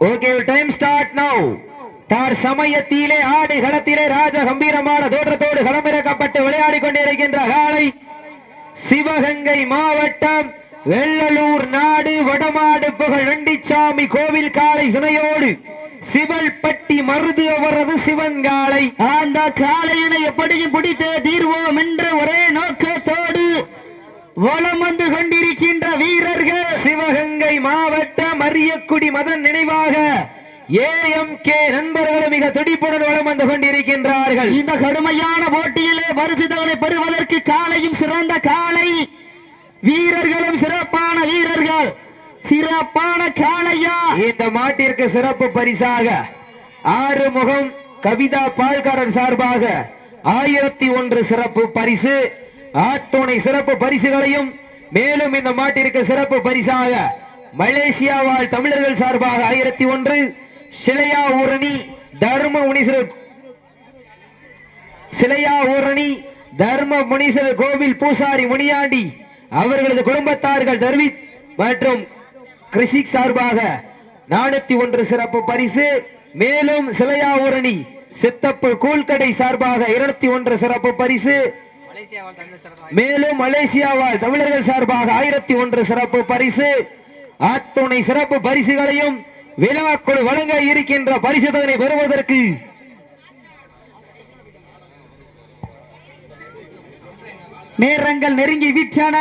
Okay time start now தார் சமயத்திலே ஆடு களத்திலே ராஜ கம்பீரமான தோற்றத்தோடு களமிறக்கப்பட்டு விளையாடி கொண்டிருக்கின்ற காலை சிவகங்கை மாவட்டம் வெள்ளலூர் நாடு வடமாடு புகழ் நண்டிச்சாமி கோவில் காலை சுனையோடு சிவல்பட்டி மருது அவரது சிவன் காளை அந்த காளையனை எப்படியும் பிடித்தே தீர்வோம் என்ற ஒரே நோக்கத்தோடு வலம் வந்து கொண்டிருக்கின்ற வீரர்கள் சிவகங்கை மாவட்டம் அரியக்குடி மதன் நினைவாக ஏஎம் கே நண்பர்களும் மிக துடிப்புடன் வளம் வந்து கொண்டிருக்கின்றார்கள். இந்த கடுமையான போட்டியிலே பரிசுதவனை பெறுவதற்கு காளையும் சிறந்த காளை வீரர்களும் சிறப்பான வீரர்கள். சிறப்பான காளையா. இந்த மாட்டிற்கு சிறப்பு பரிசாக ஆறு முகம் கவிதா பால்காரன் சார்பாக ஆயிரத்தி ஒன்று சிறப்பு பரிசு. ஆத்தோனை சிறப்பு பரிசுகளையும் மேலும் இந்த மாட்டிற்கு சிறப்பு பரிசாக மலேசியா வாழ் தமிழர்கள் சார்பாக ஆயிரத்தி ஒன்று சிலையா ஊரணி தர்ம முனீஸ்வரர் சிலையா ஊரணி தர்ம முனீஸ்வரர் கோவில் பூசாரி முனியாண்டி அவர்களது குடும்பத்தார்கள் தர்வித் மற்றும் கிருஷிக் சார்பாக நானூத்தி ஒன்று சிறப்பு பரிசு மேலும் சிலையா ஊரணி சித்தப்பு கூழ்கடை சார்பாக இருநூத்தி ஒன்று சிறப்பு பரிசு மேலும் மலேசியாவால் தமிழர்கள் சார்பாக ஆயிரத்தி ஒன்று சிறப்பு பரிசு. அத்துணை சிறப்பு பரிசுகளையும் விழாக்குழு வழங்க இருக்கின்ற பரிசுதனை பெறுவதற்கு நேரங்கள் நெருங்கி விட்டன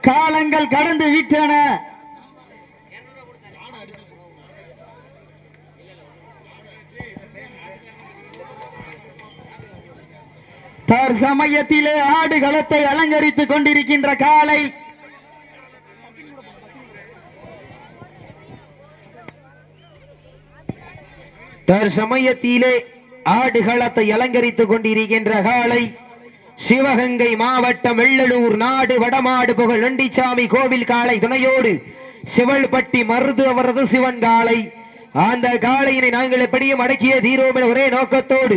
காலங்கள் கடந்து விட்டன தற்சமயத்திலே ஆடு களத்தை அலங்கரித்துக் கொண்டிருக்கின்ற காலை தற்சமயத்திலே ஆடுகளத்தை அலங்கரித்துக் கொண்டிருக்கின்ற காலை சிவகங்கை மாவட்டம் வெள்ளலூர் நாடு வடமாடு புகழ் நண்டிச்சாமி கோவில் காளை துணையோடு சிவல்பட்டி மருது அவரது சிவன் காளை. அந்த காளையினை நாங்கள் எப்படியும் அடக்கிய தீரோம் என ஒரே நோக்கத்தோடு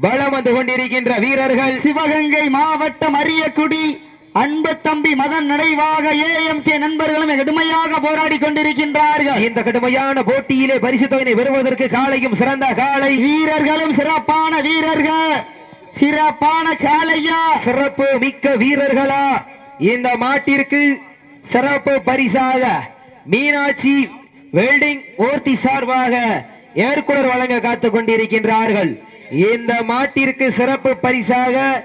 பலம் வந்து கொண்டிருக்கின்ற வீரர்கள் சிவகங்கை மாவட்டம் அரியக்குடி. அன்பு தம்பி மதன் நினைவாக ஏஎம் கே நண்பர்களும் கடுமையாக போராடி கொண்டிருக்கின்றார்கள். இந்த கடுமையான போட்டியிலே பரிசு தொகையை பெறுவதற்கு காளையும் சிறந்த காளை வீரர்களும் சிறப்பான வீரர்கள். சிறப்பான காளையா சிறப்பு மிக்க வீரர்களா? இந்த மாட்டிற்கு சிறப்பு பரிசாக மீனாட்சி வெல்டிங் ஓர்த்தி சார்பாக ஏற்குளர் வழங்க காத்துக் கொண்டிருக்கின்றார்கள். இந்த மாட்டிற்கு சிறப்பு பரிசாக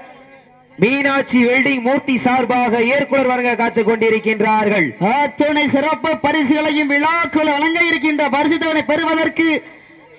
மீனாட்சி வெல்டிங் மூர்த்தி சார்பாக ஏற்குளர் வழங்க காத்துக் கொண்டிருக்கின்றார்கள். அத்துணை சிறப்பு பரிசுகளையும் விழாக்குள் வழங்க இருக்கின்ற பரிசுத்தவனை பெறுவதற்கு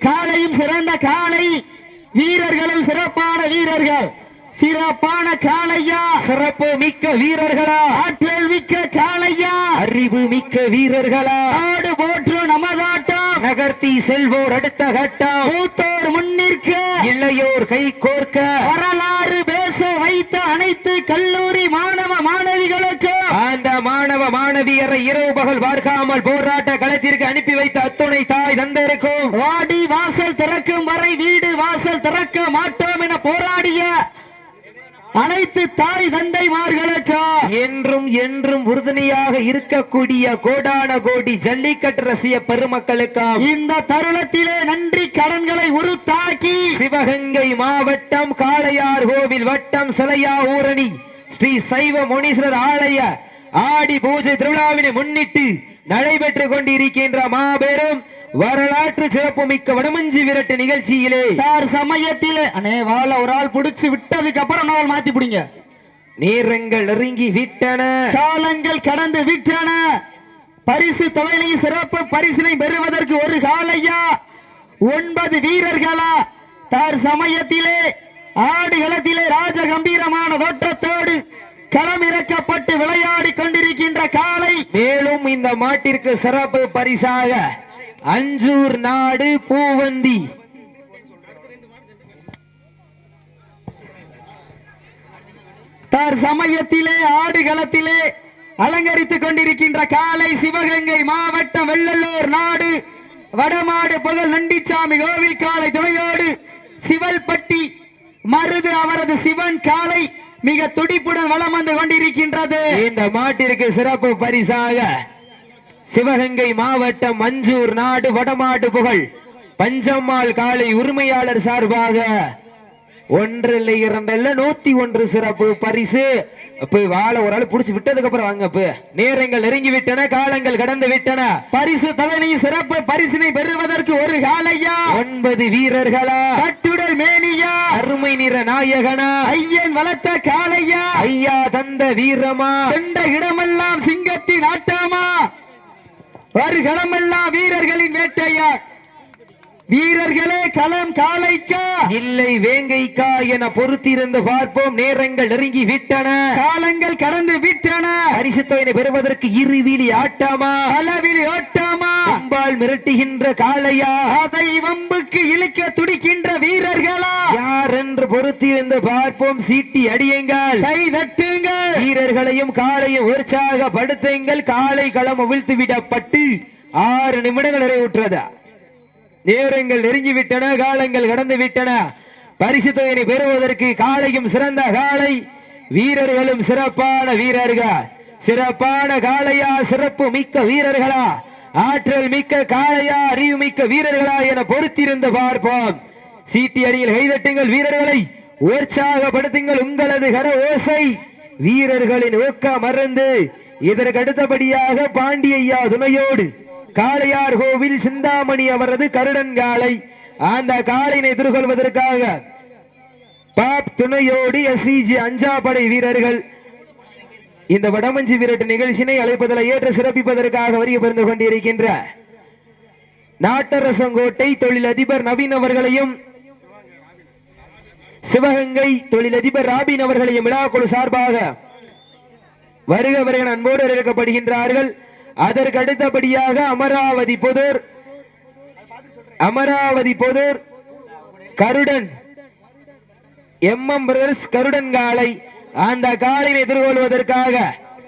காளையும் சிறந்த காளை வீரர்களும் சிறப்பான வீரர்கள். சிறப்பான காளையா? சிறப்பு மிக்க வீரர்களா? ஆற்றல் மிக்க காளையா? அறிவு மிக்க வீரர்களா? ஆடு போற்று நமதாட்டம். நகர்த்தி செல்வோர் அடுத்த கட்டம். மூத்தோர் முன்னிற்க இளையோர் கை கோர்க்க. வரலாறு பேச வைத்த அனைத்து கல்லூரி மாணவ மாணவிகளுக்கு அந்த மாணவ மாணவியரை இரவு பகல் பார்க்காமல் போராட்ட களத்திற்கு அனுப்பி வைத்த அத்துணை தாய் தந்தருக்கும். வாடி வாசல் திறக்கும் வரை வீடு வாசல் திறக்க மாட்டோம் என போராடிய அனைத்து தாய் தந்தைமார்களுக்கு என்றும் என்றும் உறுதுணையாக இருக்கக்கூடிய கோடான கோடி ஜல்லிக்கட்டு ரசிய பெருமக்களுக்காம் இந்த தருணத்திலே நன்றி கடன்களை உருத்தாக்கி சிவகங்கை மாவட்டம் காளையார் கோவில் வட்டம் சிலையா ஊரணி ஸ்ரீ சைவ முனீஸ்வரர் ஆலய ஆடி பூஜை திருவிழாவினை முன்னிட்டு நடைபெற்றுக் கொண்டிருக்கின்ற மாபெரும் வரலாற்று சிறப்புமிக்க வடமஞ்சி விரட்டு நிகழ்ச்சியிலே. தார் சமயத்திலே. அண்ணே வாழ ஒரு ஆள் பிடிச்சு விட்டதுக்கு அப்புறம் நாள் மாத்தி பிடிங்க. நேரங்கள் நெருங்கி விட்டன. காலங்கள் கடந்து விட்டன. பரிசு தொகையை சிறப்பு பரிசினை பெறுவதற்கு ஒரு காலையா? ஒன்பது வீரர்களா? தார் சமயத்திலே ஆடுகளத்திலே ராஜ கம்பீரமான தோற்றத்தோடு களமிறக்கப்பட்டு விளையாடி கொண்டிருக்கின்ற காலை. மேலும் இந்த மாட்டிற்கு சிறப்பு பரிசாக அஞ்சூர் நாடு பூவந்தி. தார் சமயத்திலே ஆடுகளத்திலே அலங்கரித்துக் கொண்டிருக்கின்ற காலை சிவகங்கை மாவட்டம் வெள்ளலூர் நாடு வடமாடு புகழ் நண்டிச்சாமி கோவில் காலை துணையோடு சிவல்பட்டி மருது அவரது சிவன் காலை மிக துடிப்புடன் வலம் வந்து கொண்டிருக்கின்றது. இந்த மாட்டிற்கு சிறப்பு பரிசாக சிவகங்கை மாவட்டம் மஞ்சூர் நாடு வடமாடு புகழ். பஞ்சம்மாள் காலை உரிமையாளர் சார்பாக ஒன்றில் இரண்டல்ல நூத்தி ஒன்று சிறப்பு பரிசு. அப்ப வாழை ஒரு ஆள் புடிச்சு விட்டதுக்கு அப்புறம் வாங்க இப்ப நேரங்கள் நெருங்கி விட்டன காலங்கள் கடந்து விட்டன. பரிசு தவணை சிறப்பு பரிசினை பெறுவதற்கு ஒரு காலையா ஒன்பது வீரர்களா? கட்டுடல் மேனியா? அருமை நிற நாயகனா? ஐயன் வளர்த்த காளையா? ஐயா தந்த வீரமா? சென்ற இடமெல்லாம் சிங்கத்தின் ஆட்டமா? வருகளமெல்லாம் வீரர்களின் வேட்டையா? வீரர்களே களம் காளைக்கா இல்லை வேங்கைக்கா என பொறுத்திருந்து பார்ப்போம். நேரங்கள் நெருங்கி விட்டன காலங்கள் கடந்து விட்டன பரிசு தொகையினை பெறுவதற்கு இருவிழி ஆட்டாமா? அளவில் ஓட்டாமா அம்பாள் மிரட்டுகின்ற காளையா அதை வம்புக்கு இழுக்க துடிக்கின்ற வீரர்களா? யார் என்று பொறுத்திருந்து பார்ப்போம்? சீட்டி அடியுங்கள். கை தட்டுங்கள். வீரர்களையும் காளையும் உற்சாகப்படுத்துங்கள் காளை களம் அவிழ்த்து விடப்பட்டு ஆறு நிமிடங்கள் நிறைவுற்றது. நேரங்கள் நெருங்கி விட்டன காலங்கள் கடந்து விட்டன. பரிசு தொகையினை பெறுவதற்கு காளையும் சிறந்த காளை வீரர்களும் சிறப்பான வீரர்கள். சிறப்பான காளையா சிறப்பு மிக்க வீரர்களா? ஆற்றல் மிக்க காளையா அறிவு மிக்க வீரர்களா என பொறுத்திருந்து பார்ப்போம். சீட்டி அடியில் கைதட்டுங்கள் வீரர்களை. உற்சாகப்படுத்துங்கள் உங்களது கர ஓசை. வீரர்களின் ஊக்க மறந்து இதற்கு அடுத்தபடியாக பாண்டியையா துணையோடு. காளையார் கோவில் சிந்தாமணி அவரது கருடன் காளை. அந்த காளையினை எதிர்கொள்வதற்காக பாப் துணையோடு எஸ்இஜி படை வீரர்கள் இந்த வடமஞ்சி விரட்டு நிகழ்ச்சியினை அழைப்பதில் ஏற்று சிறப்பிப்பதற்காக வரிய பிறந்து கொண்டிருக்கின்ற நாட்டரசங்கோட்டை தொழிலதிபர் நவீன் அவர்களையும் சிவகங்கை தொழிலதிபர் ராபின் அவர்களையும் விழாக்குழு சார்பாக வருக வருக அன்போடு வரவேற்கப்படுகின்றார்கள் அதற்கு அடுத்தபடியாக Amaravathi Podhur Amaravathi Podhur Garudan M M brothers Garudan காளை அந்த காளையை எதிர்கொள்வதற்காக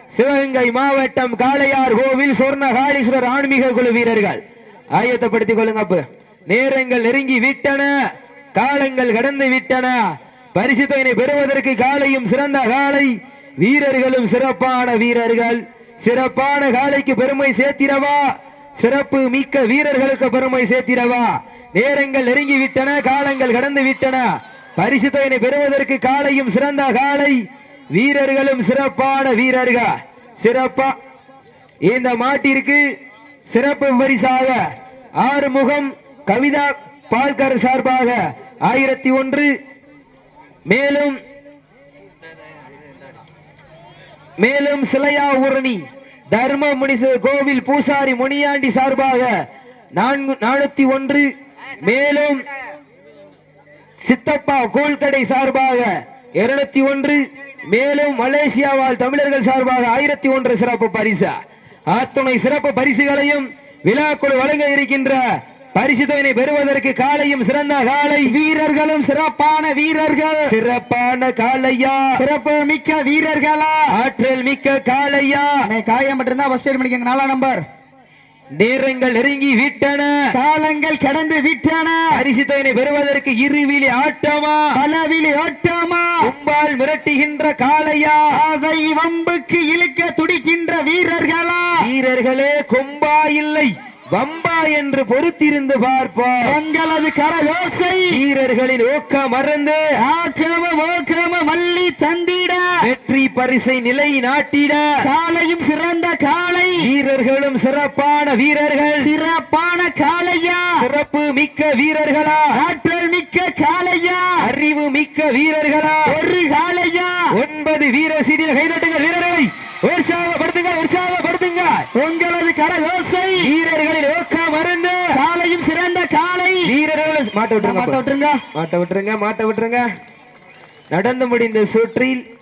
சிவகங்கை மாவட்டம் காளையார் கோவில் சொர்ண காளீஸ்வரர் ஆன்மீக குழு வீரர்கள். ஆயத்தப்படுத்திக் கொள்ளுங்க அப்ப. நேரங்கள் நெருங்கி விட்டன. காலங்கள் கடந்து விட்டன. பரிசு பெறுவதற்கு காளையும் சிறந்த காளை. வீரர்களும் சிறப்பான வீரர்கள். சிறப்பான காளைக்கு பெருமை சேர்த்திரவா சிறப்பு மிக்க வீரர்களுக்கு பெருமை சேர்த்திரவா நேரங்கள் நெருங்கி விட்டன. காலங்கள் கடந்து விட்டன. பரிசு தொகையினை பெறுவதற்கு காலையும் சிறந்த காளை. வீரர்களும் சிறப்பான வீரர்கள். சிறப்பா. இந்த மாட்டிற்கு சிறப்பு பரிசாக ஆறுமுகம் கவிதா பால்கர் சார்பாக ஆயிரத்தி ஒன்று. மேலும் மேலும் சிலையா உரணி தர்ம முனிசு கோவில் பூசாரி முனியாண்டி சார்பாக நான்கு நானூத்தி ஒன்று. மேலும் சித்தப்பா கோல்கடை சார்பாக இருநூத்தி ஒன்று மேலும் மலேசியாவால் தமிழர்கள் சார்பாக ஆயிரத்தி ஒன்று சிறப்பு பரிசு. அத்துணை சிறப்பு பரிசுகளையும் விழாக்குழு வழங்க இருக்கின்ற பரிசு தொகையினை பெறுவதற்கு காலையும் சிறந்த காலை. வீரர்களும் சிறப்பான வீரர்கள். சிறப்பான காளையா சிறப்பு மிக்க வீரர்களா? ஆற்றல் மிக்க அண்ணே, காயம் மட்டும்தான் ஃபர்ஸ்ட் எய்ட் பண்ணிக்கங்க நாலாம் நம்பர் நேரங்கள் நெருங்கி விட்டன. காலங்கள் கடந்து விட்டன. பரிசு தொகையினை பெறுவதற்கு இருவிழி ஆட்டமா? பலவிழி ஓட்டமா கும்பால் மிரட்டுகின்ற காளையா? அதை வம்புக்கு இழுக்க துடிக்கின்ற வீரர்களா? வீரர்களே கொம்பா இல்லை. வம்பா என்று பொறுத்திருந்து பார்ப்போம் எங்களது கரயோசை. வீரர்களின் ஊக்க மறந்து ஆக்கம ஓக்கம மல்லி தந்திட. வெற்றி பரிசை நிலை நாட்டிட காலையும் சிறந்த காளை வீரர்களும் சிறப்பான வீரர்கள். சிறப்பான காளையா. சிறப்பு மிக்க வீரர்களா. ஆற்றல் மிக்க காளையா. அறிவு மிக்க வீரர்களா. ஒரு காளையா. ஒன்பது வீர சீடியில் கைதட்டுங்கள் வீரர்களை. உற்சாகப்படுத்துங்க உற்சாகப்படுத்துங்க உங்களது கரயோசை வீரர்களின் ஊக்க மறந்து காலையும் சிறந்த காளை. வீரர்கள் மாட்ட மாட்ட விட்டுருங்க விட்டுருங்க. மாட்ட விட்டுருங்க மாட்ட விட்டுருங்க. நடந்து முடிந்த சுற்றில்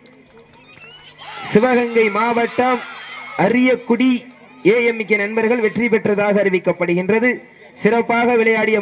சிவகங்கை மாவட்டம் அரியக்குடி ஏஎம்மிக்கு நண்பர்கள் வெற்றி பெற்றதாக அறிவிக்கப்படுகின்றது. சிறப்பாக விளையாடிய